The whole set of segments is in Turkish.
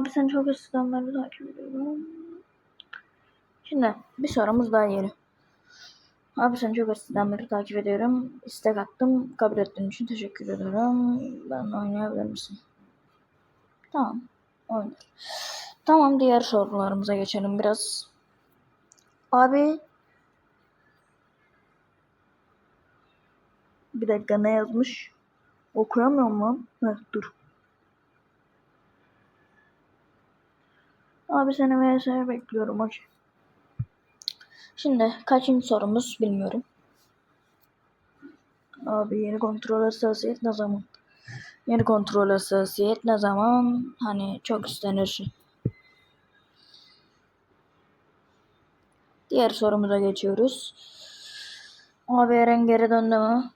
Abi sen çok beri takip ediyorum. Şimdi bir sorumuz daha geliyor. Abi sen çok eskiden beri takip ediyorum. İstek attım. Kabul ettiğin için teşekkür ederim. Ben oynayabilir misin? Tamam. Oynar. Tamam diğer sorularımıza geçelim biraz. Abi bir dakika ne yazmış? Okuyamıyorum lan. Heh, dur. Abi seni VS bekliyorum hocam. Şimdi kaçıncı sorumuz bilmiyorum. Abi yeni kontrol hassasiyet ne zaman? Yeni kontrol hassasiyet ne zaman? Hani çok istenir. Diğer sorumuza geçiyoruz. Abi Eren geri döndü mü?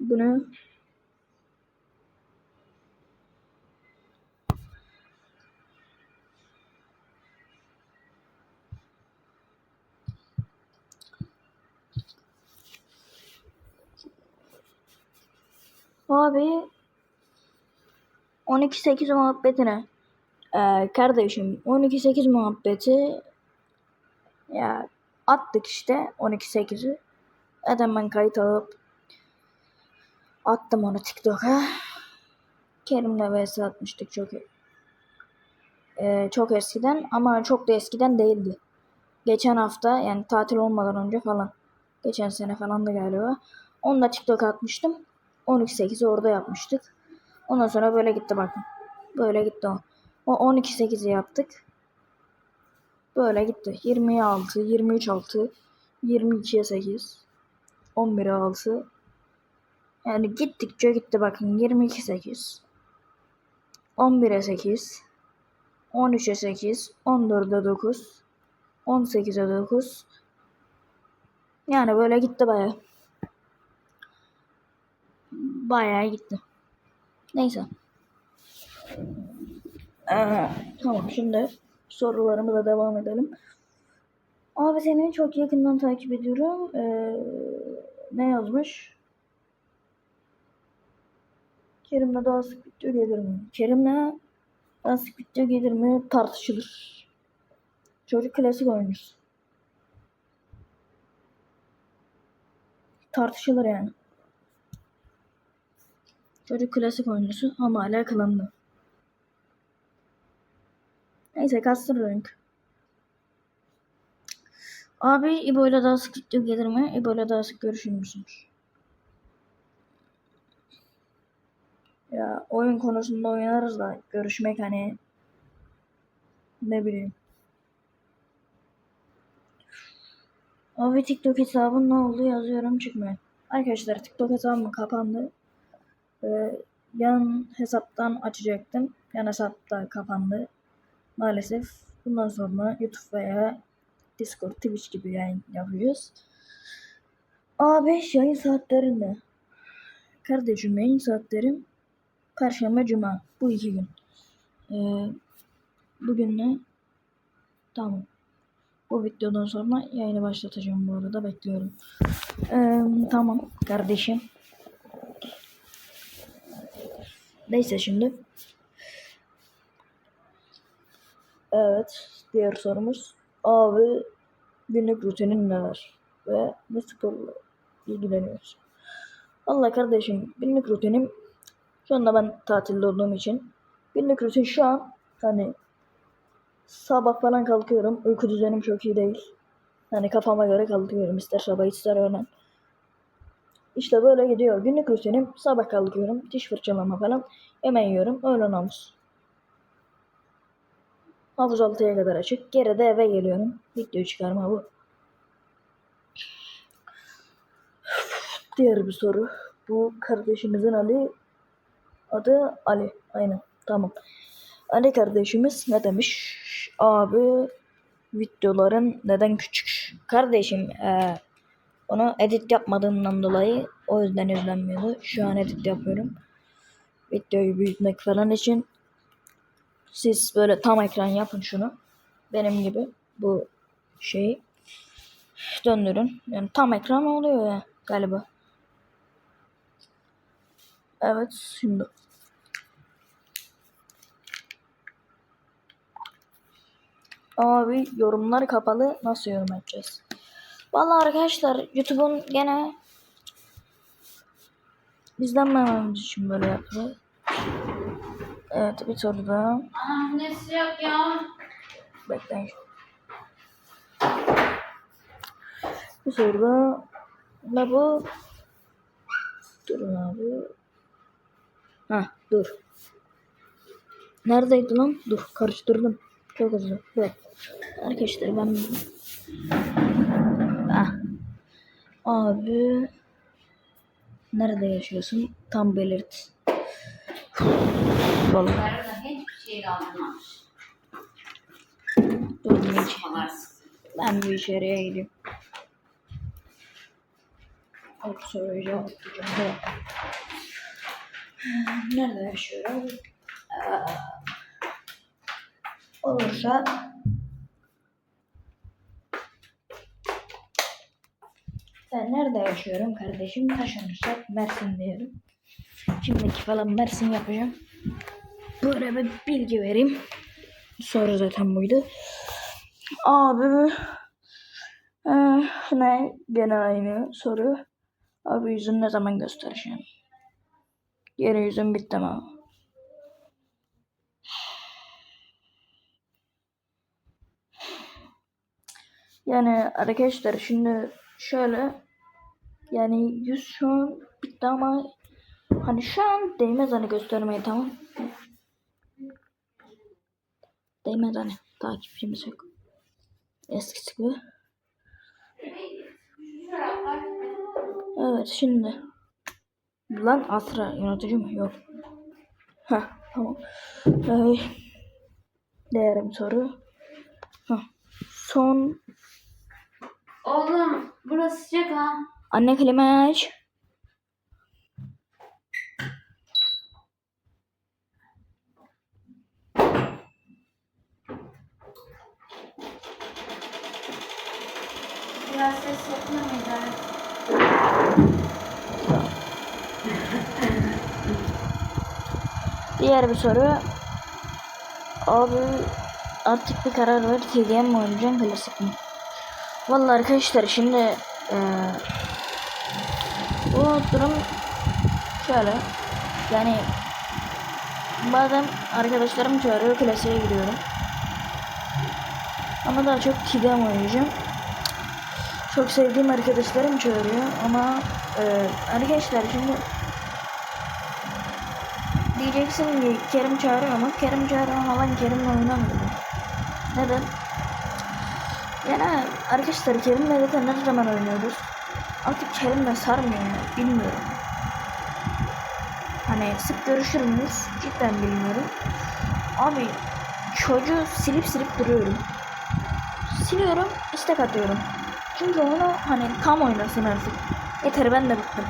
Bunu Abi 12-8 muhabbetine. Ee, kardeşim 12-8 muhabbeti ya attık işte 12-8'i zaten ben kayıt alıp attım onu TikTok'a. Kerim'le vs atmıştık çok ee, çok eskiden ama çok da eskiden değildi. Geçen hafta yani tatil olmadan önce falan. Geçen sene falan da galiba. Onu da TikTok'a atmıştım 12-8'i orada yapmıştık. Ondan sonra böyle gitti bakın. Böyle gitti o. O 12-8'i yaptık. Böyle gitti. 20'ye 6, 23 6, 22'ye 8, 11'e 6. Yani gittikçe gitti bakın. 22 8, 11'e 8, 13'e 8, 14'e 9, 18'e 9. Yani böyle gitti bayağı bayağı gitti. Neyse. Ee, tamam şimdi sorularımıza devam edelim. Abi seni çok yakından takip ediyorum. Ee, ne yazmış? Kerim'le daha sık video gelir mi? Kerim'le daha sık video gelir mi? Tartışılır. Çocuk klasik oyuncusu. Tartışılır yani. Çocuk klasik oyuncusu ama hala klanlı. Neyse kastır renk. Abi İbo ile daha sık video gelir mi? İbo ile daha sık görüşür müsünüz? Ya oyun konusunda oynarız da görüşmek hani ne bileyim. Abi TikTok hesabın ne oldu yazıyorum çıkmıyor. Arkadaşlar TikTok hesabım kapandı. Ee, yan hesaptan açacaktım. Yan hesap da kapandı. Maalesef bundan sonra YouTube veya Discord, Twitch gibi yayın yapıyoruz. A5 yayın saatlerinde. Kardeşim yayın saatlerim Perşembe, Cuma. Bu iki gün. Ee, bugün ne? Tamam. Bu videodan sonra yayını başlatacağım bu arada. Bekliyorum. Ee, tamam kardeşim. Neyse şimdi. Evet. Diğer sorumuz. Abi günlük rutinin neler? Ve ne sporla ilgileniyorsun? Valla kardeşim günlük rutinim şu anda ben tatilde olduğum için günlük rutin şu an hani sabah falan kalkıyorum. Uyku düzenim çok iyi değil. Hani kafama göre kalkıyorum. ister sabah ister öğlen. İşte böyle gidiyor. Günlük rutinim sabah kalkıyorum. Diş fırçalama falan. Hemen yiyorum. Öğlen havuz. Havuz 6'ya kadar açık. Geri de eve geliyorum. Video çıkarma bu. Diğer bir soru. Bu kardeşimizin Ali adı Ali. Aynen. Tamam. Ali kardeşimiz ne demiş? Abi videoların neden küçük? Kardeşim ee, onu edit yapmadığımdan dolayı o yüzden izlenmiyordu. Şu an edit yapıyorum. Videoyu büyütmek falan için. Siz böyle tam ekran yapın şunu. Benim gibi bu şeyi döndürün. Yani tam ekran oluyor ya galiba. Evet şimdi Abi yorumlar kapalı nasıl yorum edeceğiz? Vallahi arkadaşlar YouTube'un gene izlenmememiz için böyle yapıyor. Evet bir soru daha. Anam ne sıcak ya. Bekleyin. Bir soru daha. Ne bu? Durun abi. Ha dur. Neredeydi lan? Dur karıştırdım. Çok hızlı. Evet. Arkadaşlar ben ah. Abi nerede yaşıyorsun? Tam belirt. Vallahi dur bir. Ben bir içeriye gideyim. Cevaplayacağım. Bir dakika. Nerede yaşıyorum? Ee, olursa ben nerede yaşıyorum kardeşim? Taşınırsak Mersin diyorum. Şimdiki falan Mersin yapacağım. Böyle bir bilgi vereyim. Soru zaten buydu. Abi eh, ne gene aynı soru. Abi yüzün ne zaman göstereceğim? Yere yüzüm bitti ama. Yani arkadaşlar şimdi şöyle yani yüz şu an bitti ama hani şu an değmez hani göstermeye tamam. Değmez hani takipçimiz yok. Eskisi gibi. Evet şimdi. Lan Asra yönetici mi? Yok. Heh tamam. Ee, değerim soru. Heh. Son Oğlum burası sıcak ha. anne klimayı aç. Biraz ses yapma? Diğer bir soru. Abi artık bir karar ver. TDM mi oynayacaksın klasik mi? Vallahi arkadaşlar şimdi eee bu durum şöyle. Yani bazen arkadaşlarım çağırıyor klasiğe gidiyorum. Ama daha çok TDM oynayacağım. Çok sevdiğim arkadaşlarım çağırıyor ama eee arkadaşlar şimdi Diyeceksin ki Kerim çağırıyor ama Kerim çağırıyor ama ben Kerim'le oynamıyorum. Neden? Yani arkadaşlar Kerim'le zaten ne zaman oynuyoruz? Artık Kerim'le sarmıyor ya, bilmiyorum. Hani sık görüşür müyüz? Cidden bilmiyorum. Abi çocuğu silip silip duruyorum. Siliyorum, istek atıyorum. Çünkü onu hani tam oynasın artık. Yeter ben de bıktım.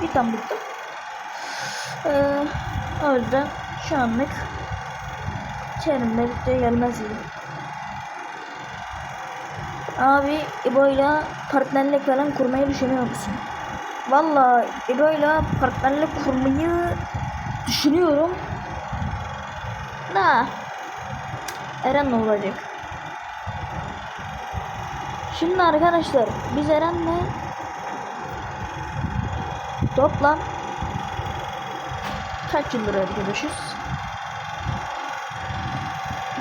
Cidden bıktım. Ee, o yüzden şu anlık Kerim'le birlikte gelmez gibi. Abi İbo'yla partnerlik falan kurmayı düşünüyor musun? Valla İbo'yla partnerlik kurmayı düşünüyorum. Da Eren ne olacak? Şimdi arkadaşlar biz Eren'le Toplam kaç yıldır arkadaşız?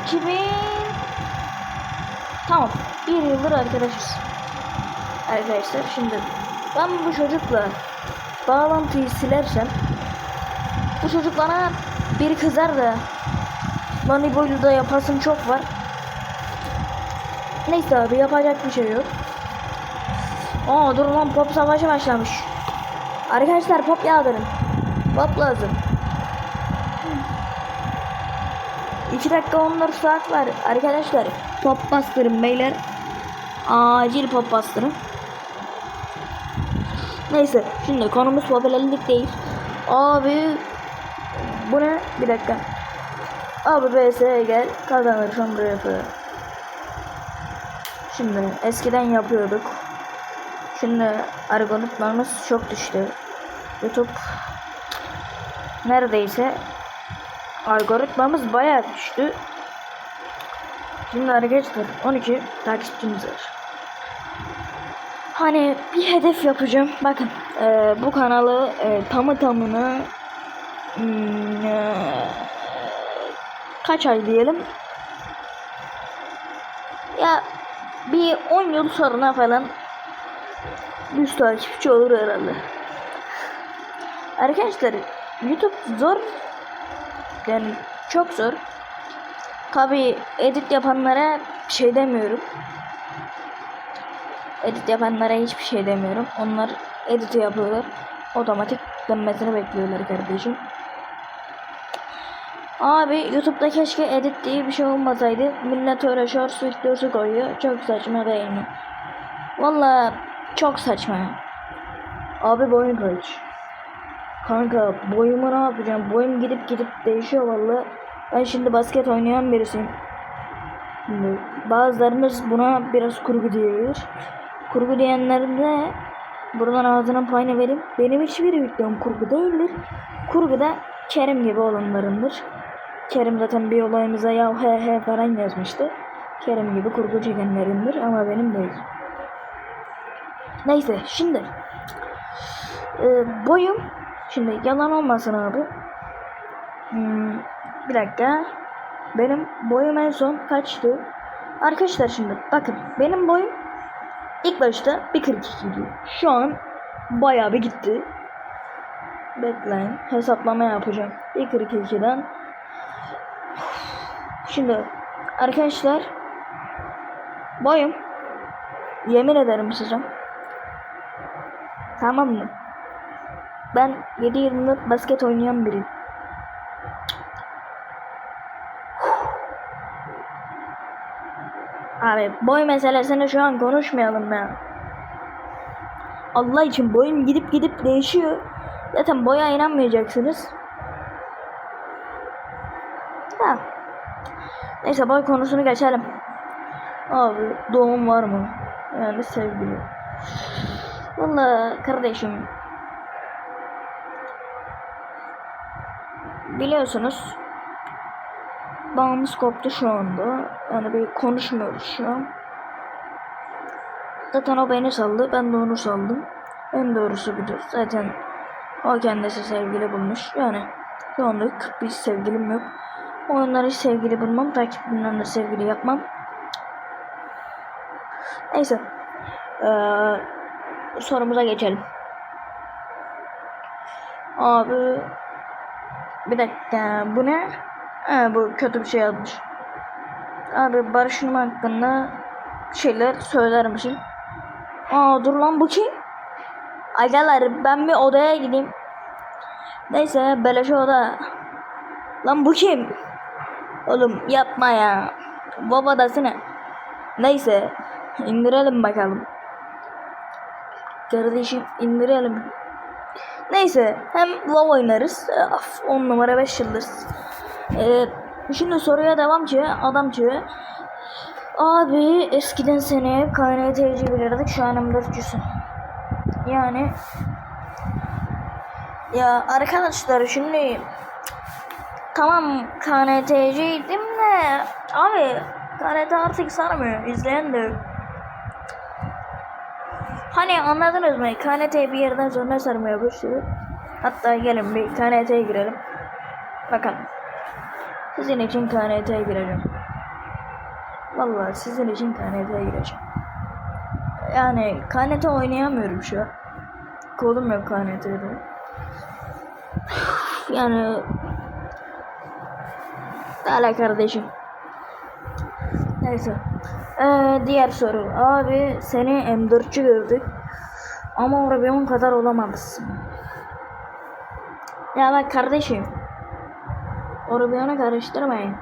2000 Tamam. Bir yıldır arkadaşız. Arkadaşlar şimdi ben bu çocukla bağlantıyı silersem bu çocuk bana bir kızar da lan İbo'yla da yapasım çok var. Neyse abi yapacak bir şey yok. Aa dur lan pop savaşı başlamış. Arkadaşlar pop yağdırın. Pop lazım. 2 dakika 14 saat var. Arkadaşlar pop bastırın beyler. Acil pop bastırın. Neyse şimdi konumuz popülerlik değil. Abi bu ne? Bir dakika. Abi BS'ye gel kazanır şunu yapıyor. Şimdi eskiden yapıyorduk. Şimdi algoritmamız çok düştü. YouTube neredeyse algoritmamız bayağı düştü. Şimdi arkadaşlar 12 takipçimiz var. Hani bir hedef yapacağım. Bakın e, bu kanalı e, tamı tamına hmm, e, kaç ay diyelim. Ya bir 10 yıl sonra falan 100 takipçi olur herhalde. Arkadaşlar YouTube zor. Yani çok zor. Tabi edit yapanlara bir şey demiyorum. Edit yapanlara hiçbir şey demiyorum. Onlar editi yapıyorlar. Otomatik dönmesini bekliyorlar kardeşim. Abi YouTube'da keşke edit diye bir şey olmasaydı. Millet öyle shorts videosu koyuyor. Çok saçma değil mi? Valla çok saçma. Abi boyun kaç? Kanka boyumu ne yapacağım? Boyum gidip gidip değişiyor valla. Ben şimdi basket oynayan birisiyim. Şimdi bazılarınız buna biraz kurgu diyebilir. Kurgu diyenlerin de buradan ağzının payını vereyim. Benim hiçbir videom kurgu değildir. Kurgu da Kerim gibi olanlarındır. Kerim zaten bir olayımıza ya he he falan yazmıştı. Kerim gibi kurgu çekenlerindir ama benim değil. Neyse şimdi e, boyum şimdi yalan olmasın abi. Hmm, bir dakika. Benim boyum en son kaçtı? Arkadaşlar şimdi bakın benim boyum ilk başta 1.42 idi. Şu an bayağı bir gitti. Bekleyin. Hesaplama yapacağım. 1.42'den Şimdi arkadaşlar boyum yemin ederim size tamam mı? Ben 7 yıldır basket oynayan biriyim. Abi boy meselesini şu an konuşmayalım ya. Allah için boyum gidip gidip değişiyor. Zaten boya inanmayacaksınız. Ha. Neyse boy konusunu geçelim. Abi doğum var mı? Yani sevgili. Valla kardeşim. Biliyorsunuz. Bağımız koptu şu anda. Yani bir konuşmuyoruz şu an. Zaten o beni saldı. Ben de onu saldım. En doğrusu budur. Zaten o kendisi sevgili bulmuş. Yani şu anlık bir sevgilim yok. Onları sevgili bulmam. Takipçimden de sevgili yapmam. Neyse. Ee, sorumuza geçelim. Abi bir dakika bu ne? Ha, bu kötü bir şey yazmış. Abi Barış Numa hakkında şeyler söyler misin? Aa dur lan bu kim? Agalar ben bir odaya gideyim. Neyse beleş oda. Lan bu kim? Oğlum yapma ya. Babadası ne? Neyse indirelim bakalım. Kardeşim indirelim. Neyse hem WoW oynarız. Of, 10 numara 5 yıldız. Ee, şimdi soruya devam ki adam ki Abi eskiden seni hep KNT'ci bilirdik şu an M4'cüsün. Yani ya arkadaşlar şimdi tamam KNT'ciydim de abi KNT artık sarmıyor. izleyen de yok. Hani anladınız mı? KNT bir yerden sonra sarmaya başlıyor. Hatta gelin bir KNT'ye girelim. Bakalım. Sizin için KNT'ye gireceğim. Vallahi sizin için KNT'ye gireceğim. Yani KNT oynayamıyorum şu an. Kolum yok KNT'de. Yani Hala kardeşim. Neyse. Ee, diğer soru. Abi seni M4'cü gördük. Ama Orbeon kadar olamamışsın. Ya bak kardeşim. Orbeon'u karıştırmayın.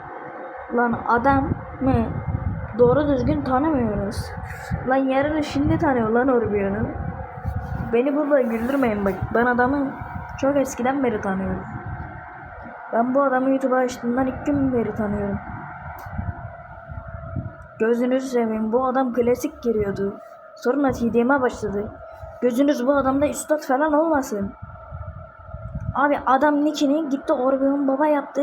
Lan adam mı? Doğru düzgün tanımıyoruz. Lan yarını şimdi tanıyor lan Orbeon'u. Beni burada güldürmeyin bak. Ben adamı çok eskiden beri tanıyorum. Ben bu adamı YouTube'a açtığımdan ilk gün beri tanıyorum. Gözünüzü seveyim bu adam klasik giriyordu. Sonra TDM'e başladı. Gözünüz bu adamda üstad falan olmasın. Abi adam nickini gitti Orbeon baba yaptı.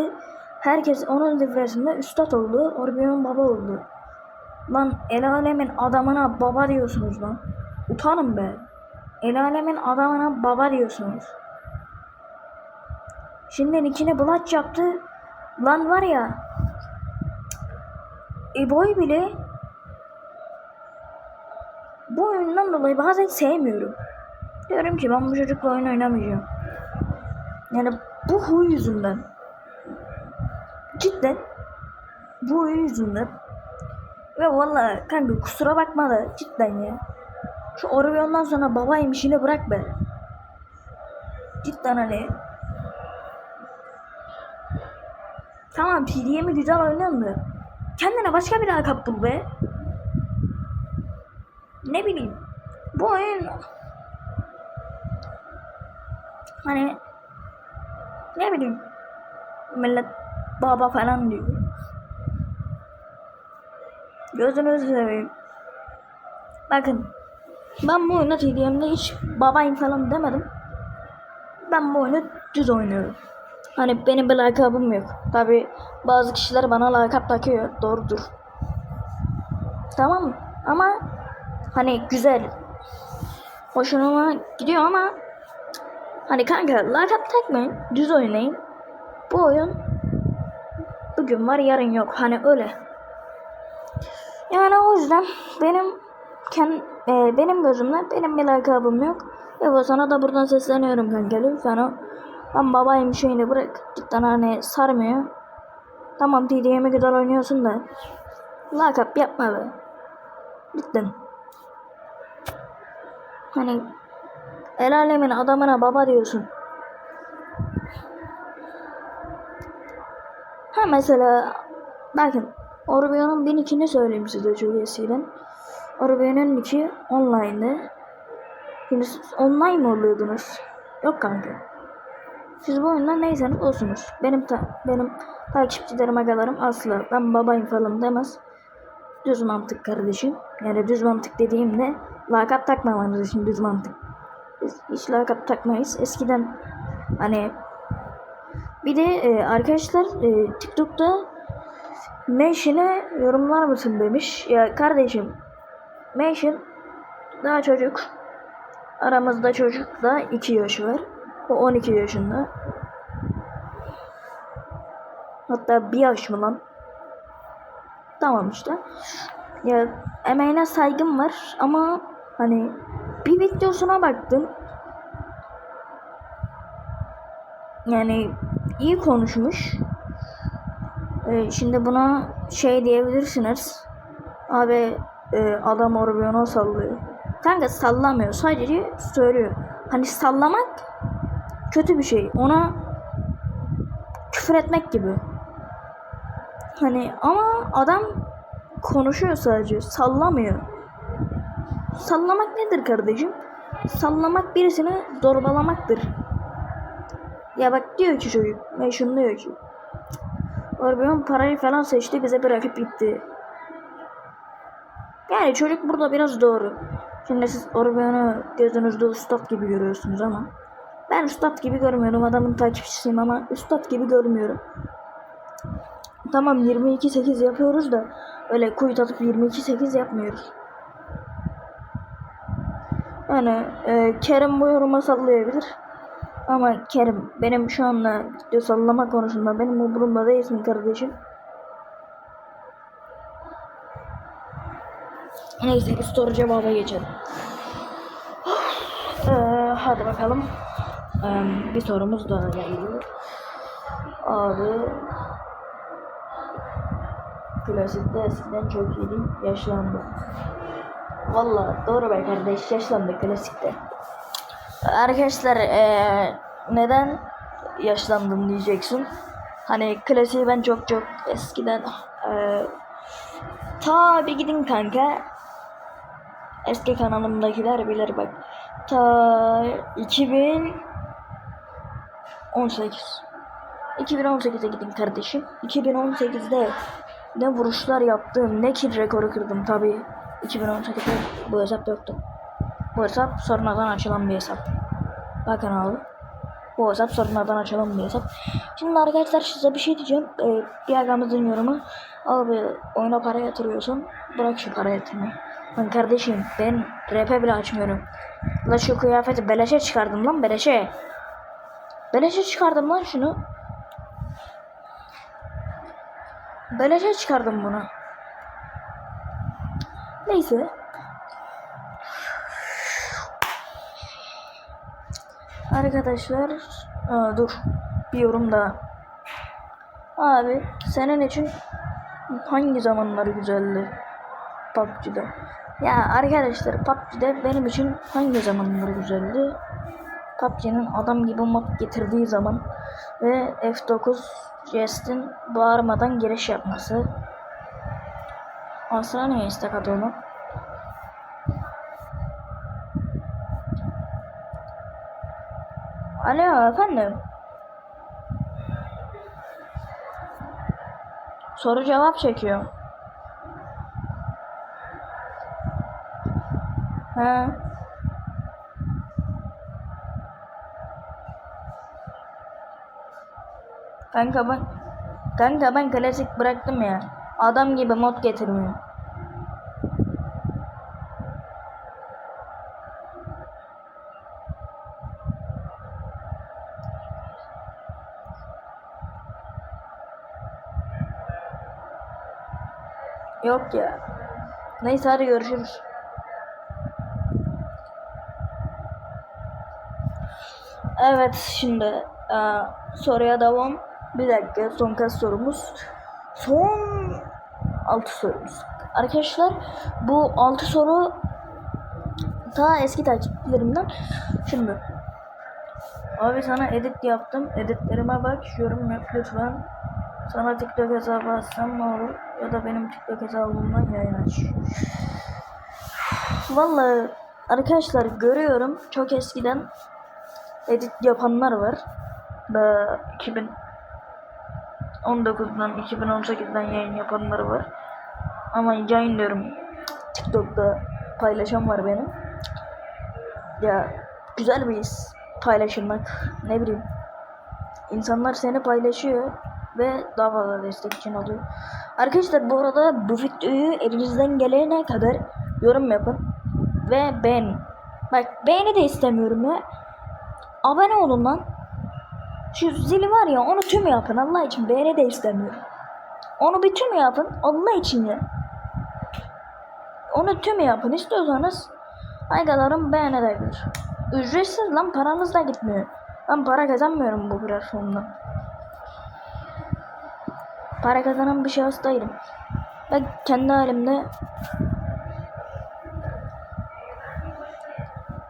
Herkes onun zirvesinde üstad oldu. Orbeon baba oldu. Lan el alemin adamına baba diyorsunuz lan. Utanın be. El alemin adamına baba diyorsunuz. Şimdi ikini bulaç yaptı. Lan var ya. Eboy bile bu oyundan dolayı bazen sevmiyorum. Diyorum ki ben bu çocukla oyun oynamayacağım. Yani bu huy yüzünden. Cidden bu huy yüzünden. Ve vallahi kanka kusura bakma da cidden ya. Şu Orion'dan sonra babaymış yine bırak be. Cidden hani. Tamam PDM'i güzel oynuyorsun da. Kendine başka bir lakap bul be. Ne bileyim. Bu oyun hani ne bileyim millet baba falan diyor. Gözünüzü seveyim. Bakın ben bu oyunu TDM'de hiç babayım falan demedim. Ben bu oyunu düz oynuyorum. Hani benim bir lakabım yok. Tabi bazı kişiler bana lakap takıyor. Doğrudur. Tamam? Ama hani güzel. Hoşuma gidiyor ama hani kanka lakap takmayın. Düz oynayın. Bu oyun bugün var yarın yok. Hani öyle. Yani o yüzden benim kend, e, benim gözümde benim bir lakabım yok. Bu sana da buradan sesleniyorum kanka lütfen o. Ben babayım şeyini bırak. Cidden hani sarmıyor. Tamam TDM'i güzel oynuyorsun da. Lakap yapma be. Cidden. Hani el alemin adamına baba diyorsun. Ha mesela bakın Orbion'un 1002'ni söyleyeyim size çok eskiden. Orbion'un 2 online'dı. Şimdi siz online mı oluyordunuz? Yok kanka. Siz bu oyundan neyseniz olsunuz. Benim ta benim takipçilerim agalarım asla ben babayım falan demez. Düz mantık kardeşim. Yani düz mantık dediğimde lakap takmamanız için düz mantık. Biz hiç lakap takmayız. Eskiden hani bir de e, arkadaşlar e, TikTok'ta Mention'e yorumlar mısın demiş. Ya kardeşim Mention daha çocuk. Aramızda çocuk da 2 yaş var. O 12 yaşında. Hatta bir yaş mı lan? Tamam işte. Ya emeğine saygım var ama hani bir videosuna baktım. Yani iyi konuşmuş. Ee, şimdi buna şey diyebilirsiniz. Abi e, adam Orbion'a sallıyor. Kanka sallamıyor. Sadece söylüyor. Hani sallamak kötü bir şey. Ona küfür etmek gibi. Hani ama adam konuşuyor sadece. Sallamıyor. Sallamak nedir kardeşim? Sallamak birisini zorbalamaktır. Ya bak diyor ki çocuk. Şunu diyor ki. Orbeon parayı falan seçti bize bırakıp gitti. Yani çocuk burada biraz doğru. Şimdi siz Orbeon'u gözünüzde ustad gibi görüyorsunuz ama ben ustad gibi görmüyorum. Adamın takipçisiyim ama ustad gibi görmüyorum. Tamam 22-8 yapıyoruz da öyle kuyut atıp 22-8 yapmıyoruz. Yani e, Kerem bu yoruma sallayabilir. Ama Kerim benim şu anda video sallama konusunda benim umurumda değilsin kardeşim. Neyse bir soru cevaba geçelim. Ee, hadi bakalım. Ee, bir sorumuz daha geliyor. Abi Klasikte eskiden çok iyiydim. Yaşlandım. Valla doğru be kardeş yaşlandı klasikte. Arkadaşlar eee, neden yaşlandım diyeceksin. Hani klasiği ben çok çok eskiden eee ta bir gidin kanka. Eski kanalımdakiler bilir bak. Ta 2018 2018'e gidin kardeşim. 2018'de ne vuruşlar yaptım, ne kill rekoru kırdım tabii. 2018'de bu hesap yoktu. Bu hesap sonradan açılan bir hesap. Bakın abi. Bu hesap sorunlardan açalım bir hesap. Şimdi arkadaşlar size bir şey diyeceğim. Ee, bir agamızın yorumu. Abi oyuna para yatırıyorsun. Bırak şu para yatırmayı. Lan kardeşim ben rap'e bile açmıyorum. La şu kıyafeti beleşe çıkardım lan beleşe. Beleşe çıkardım lan şunu. Beleşe çıkardım bunu. Neyse. Arkadaşlar aa, dur bir yorum daha. Abi senin için hangi zamanlar güzeldi PUBG'de? Ya arkadaşlar PUBG'de benim için hangi zamanlar güzeldi? PUBG'nin adam gibi mod getirdiği zaman ve F9 Jest'in bağırmadan giriş yapması. Asla niye istek atıyor lan? Alo efendim. Soru cevap çekiyor. He. Kanka ben Kanka ben klasik bıraktım ya. Adam gibi mod getirmiyor. Yok ya. Neyse hadi görüşürüz. Evet şimdi e, soruya devam. Bir dakika son kaç sorumuz? Son 6 sorumuz. Arkadaşlar bu 6 soru ta eski takipçilerimden. Şimdi abi sana edit yaptım. Editlerime bak. Yorum yap lütfen. Sana TikTok hesabı açsam ne olur? Ya da benim TikTok hesabımdan yayın aç. Vallahi arkadaşlar görüyorum çok eskiden edit yapanlar var. Da 2019'dan 2018'den yayın yapanlar var. Ama yayın diyorum TikTok'ta paylaşan var benim. Ya güzel bir his paylaşılmak. Ne bileyim. İnsanlar seni paylaşıyor ve daha fazla destek için oluyor. Arkadaşlar bu arada bu videoyu elinizden gelene kadar yorum yapın ve beğenin. Bak beğeni de istemiyorum ya. Abone olun lan. Şu zili var ya onu tüm yapın Allah için beğeni de istemiyorum. Onu bir tüm yapın Allah için ya. Onu tüm yapın istiyorsanız Aygalarım beğenebilir. Ücretsiz lan paranız da gitmiyor. Ben para kazanmıyorum bu platformdan. Para kazanan bir şahıs değilim. Ben kendi halimde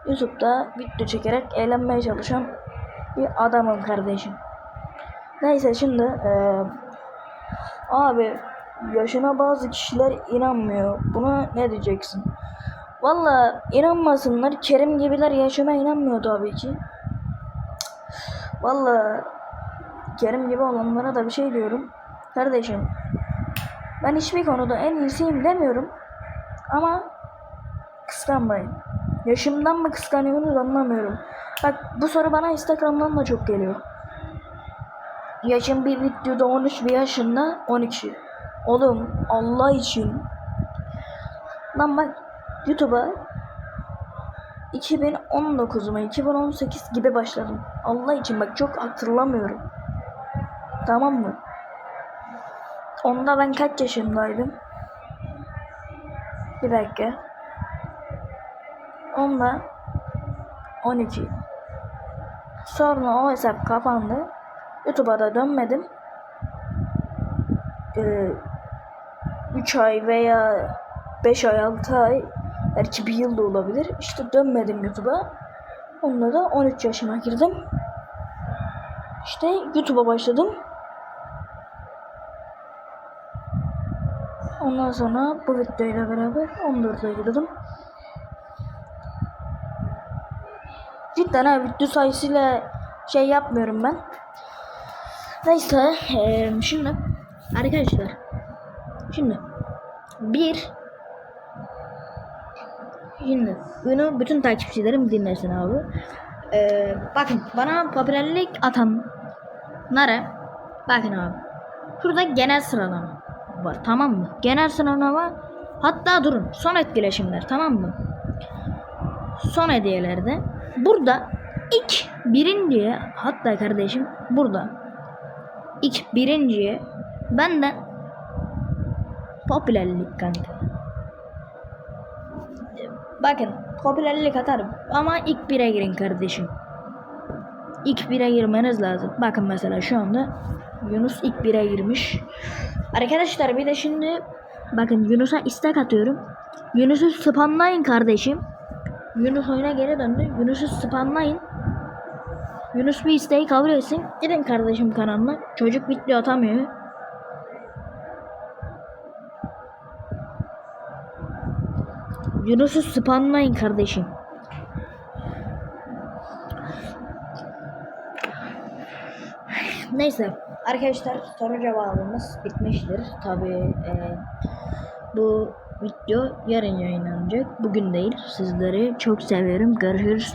YouTube'da video çekerek eğlenmeye çalışan bir adamım kardeşim. Neyse şimdi eee, abi yaşına bazı kişiler inanmıyor. Buna ne diyeceksin? Valla inanmasınlar. Kerim gibiler yaşama inanmıyor tabii ki. Valla Kerim gibi olanlara da bir şey diyorum. Kardeşim ben hiçbir konuda en iyisiyim demiyorum. Ama kıskanmayın. Yaşımdan mı kıskanıyorsunuz anlamıyorum. Bak bu soru bana Instagram'dan da çok geliyor. Yaşım bir videoda 13 bir yaşında 12. Oğlum Allah için. Lan bak YouTube'a 2019 mu 2018 gibi başladım. Allah için bak çok hatırlamıyorum. Tamam mı? Onda ben kaç yaşındaydım? Bir dakika. Onda 12. Sonra o hesap kapandı. YouTube'a da dönmedim. Ee, 3 ay veya 5 ay 6 ay belki bir yıl da olabilir. İşte dönmedim YouTube'a. Onunla da 13 yaşıma girdim. İşte YouTube'a başladım. Ondan sonra bu videoyla beraber 14'e girdim. Ha video sayısıyla şey yapmıyorum ben. Neyse eee, şimdi arkadaşlar şimdi bir şimdi bunu bütün takipçilerim dinlesin abi. Ee, bakın bana popülerlik atanlara bakın abi. Şurada genel sıralama var tamam mı? Genel sıralama hatta durun son etkileşimler tamam mı? Son hediyelerde burada ilk birinciye hatta kardeşim burada ilk birinciye benden popülerlik kanka. Bakın popülerlik atarım ama ilk bire girin kardeşim. İlk bire girmeniz lazım. Bakın mesela şu anda Yunus ilk bire girmiş. Arkadaşlar bir de şimdi bakın Yunus'a istek atıyorum. Yunus'u spamlayın kardeşim. Yunus oyuna geri döndü. Yunus'u spamlayın. Yunus bir isteği kabul etsin. Gidin kardeşim kanalına. Çocuk video atamıyor. Yunus'u spamlayın kardeşim. Neyse arkadaşlar soru cevabımız bitmiştir. Tabi bu video yarın yayınlanacak. Bugün değil. Sizleri çok severim. Görüşürüz.